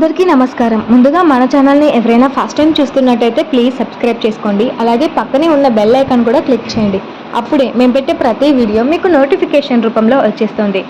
అందరికీ నమస్కారం. ముందుగా మన ఛానల్ని ఎవరైనా ఫస్ట్ టైం చూస్తున్నట్టయితే ప్లీజ్ సబ్స్క్రైబ్ చేసుకోండి. అలాగే పక్కనే ఉన్న బెల్ ఐకాన్ కూడా క్లిక్ చేయండి. అప్పుడే మేము పెట్టే ప్రతి వీడియో మీకు నోటిఫికేషన్ రూపంలో వచ్చేస్తుంది.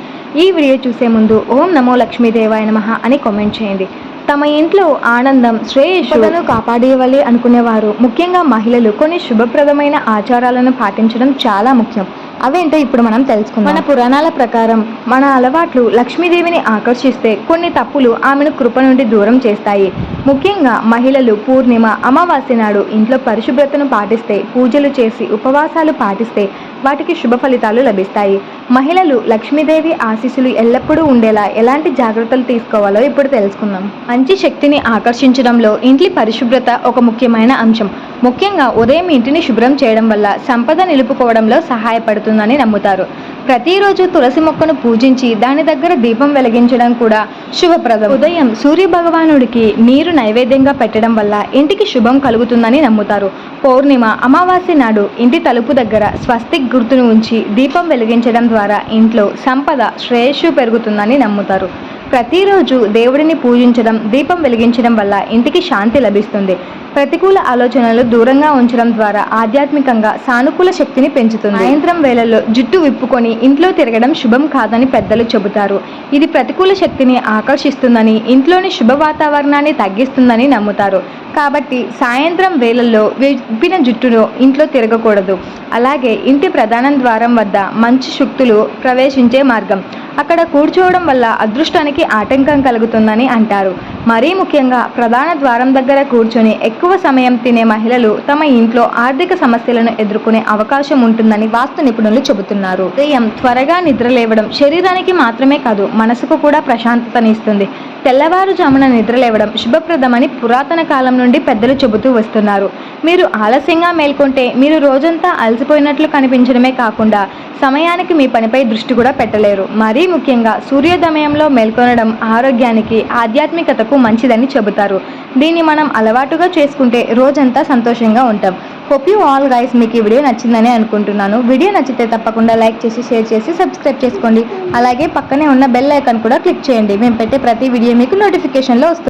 ఈ వీడియో చూసే ముందు ఓం నమో లక్ష్మీదేవాయ నమః అని కామెంట్ చేయండి. తమ ఇంట్లో ఆనందం శ్రేయస్సులను కాపాడేవాలి అనుకునేవారు. ముఖ్యంగా మహిళలు కొన్ని శుభప్రదమైన ఆచారాలను పాటించడం చాలా ముఖ్యం. అవేంటో ఇప్పుడు మనం తెలుసుకుందాం. మన పురాణాల ప్రకారం మన అలవాట్లు లక్ష్మీదేవిని ఆకర్షిస్తే కొన్ని తప్పులు ఆమెను కృప నుండి దూరం చేస్తాయి. ముఖ్యంగా మహిళలు పూర్ణిమ అమావాస్య నాడు ఇంట్లో పరిశుభ్రతను పాటిస్తే పూజలు చేసి ఉపవాసాలు పాటిస్తే వాటికి శుభ ఫలితాలు లభిస్తాయి. మహిళలు లక్ష్మీదేవి ఆశీస్సులు ఎల్లప్పుడూ ఉండేలా ఎలాంటి జాగ్రత్తలు తీసుకోవాలో ఇప్పుడు తెలుసుకుందాం. మంచి శక్తిని ఆకర్షించడంలో ఇంటి పరిశుభ్రత ఒక ముఖ్యమైన అంశం. ముఖ్యంగా ఉదయం ఇంటిని శుభ్రం చేయడం వల్ల సంపద నిలుపుకోవడంలో సహాయపడుతుందని నమ్ముతారు. ప్రతిరోజు తులసి మొక్కను పూజించి దాని దగ్గర దీపం వెలిగించడం కూడా శుభప్రదం. ఉదయం సూర్య భగవానుడికి నీరు నైవేద్యంగా పెట్టడం వల్ల ఇంటికి శుభం కలుగుతుందని నమ్ముతారు. పౌర్ణిమ అమావాస్య నాడు ఇంటి తలుపు దగ్గర స్వస్తిక్ గుర్తును ఉంచి దీపం వెలిగించడం ద్వారా ఇంట్లో సంపద శ్రేయస్సు పెరుగుతుందని నమ్ముతారు. ప్రతిరోజు దేవుడిని పూజించడం దీపం వెలిగించడం వల్ల ఇంటికి శాంతి లభిస్తుంది. ప్రతికూల ఆలోచనలు దూరంగా ఉంచడం ద్వారా ఆధ్యాత్మికంగా సానుకూల శక్తిని పెంచుతుంది. సాయంత్రం వేళల్లో జుట్టు విప్పుకొని ఇంట్లో తిరగడం శుభం కాదని పెద్దలు చెబుతారు. ఇది ప్రతికూల శక్తిని ఆకర్షిస్తుందని ఇంట్లోని శుభ వాతావరణాన్ని తగ్గిస్తుందని నమ్ముతారు. కాబట్టి సాయంత్రం వేళల్లో విప్పిన జుట్టును ఇంట్లో తిరగకూడదు. అలాగే ఇంటి ప్రధాన ద్వారం వద్ద మంచి శక్తులు ప్రవేశించే మార్గం. అక్కడ కూర్చోవడం వల్ల అదృష్టానికి ఆటంకం కలుగుతుందని అంటారు. మరీ ముఖ్యంగా ప్రధాన ద్వారం దగ్గర కూర్చొని ఎక్కువ సమయం తినే మహిళలు తమ ఇంట్లో ఆర్థిక సమస్యలను ఎదుర్కొనే అవకాశం ఉంటుందని వాస్తు నిపుణులు చెబుతున్నారు. ఉదయం త్వరగా నిద్రలేవడం శరీరానికి మాత్రమే కాదు మనసుకు కూడా ప్రశాంతతనిస్తుంది. తెల్లవారుజామున నిద్రలేవడం శుభప్రదమని పురాతన కాలం నుండి పెద్దలు చెబుతూ వస్తున్నారు. మీరు ఆలస్యంగా మేల్కొంటే మీరు రోజంతా అలసిపోయినట్లు కనిపించడమే కాకుండా సమయానికి మీ పనిపై దృష్టి కూడా పెట్టలేరు. మరీ ముఖ్యంగా సూర్యోదయంలో మేల్కొనడం ఆరోగ్యానికి ఆధ్యాత్మికతకు మంచిదని చెబుతారు. దీన్ని మనం అలవాటుగా చేసుకుంటే రోజంతా సంతోషంగా ఉంటాం. హోప్ యూ ఆల్ గైస్ మీకు ఈ వీడియో నచ్చిందని అనుకుంటున్నాను. వీడియో నచ్చితే తప్పకుండా లైక్ చేసి షేర్ చేసి సబ్స్క్రైబ్ చేసుకోండి. అలాగే పక్కనే ఉన్న బెల్ ఐకాన్ కూడా క్లిక్ చేయండి. మేము పెట్టే ప్రతి వీడియో మీకు నోటిఫికేషన్లో వస్తుంది.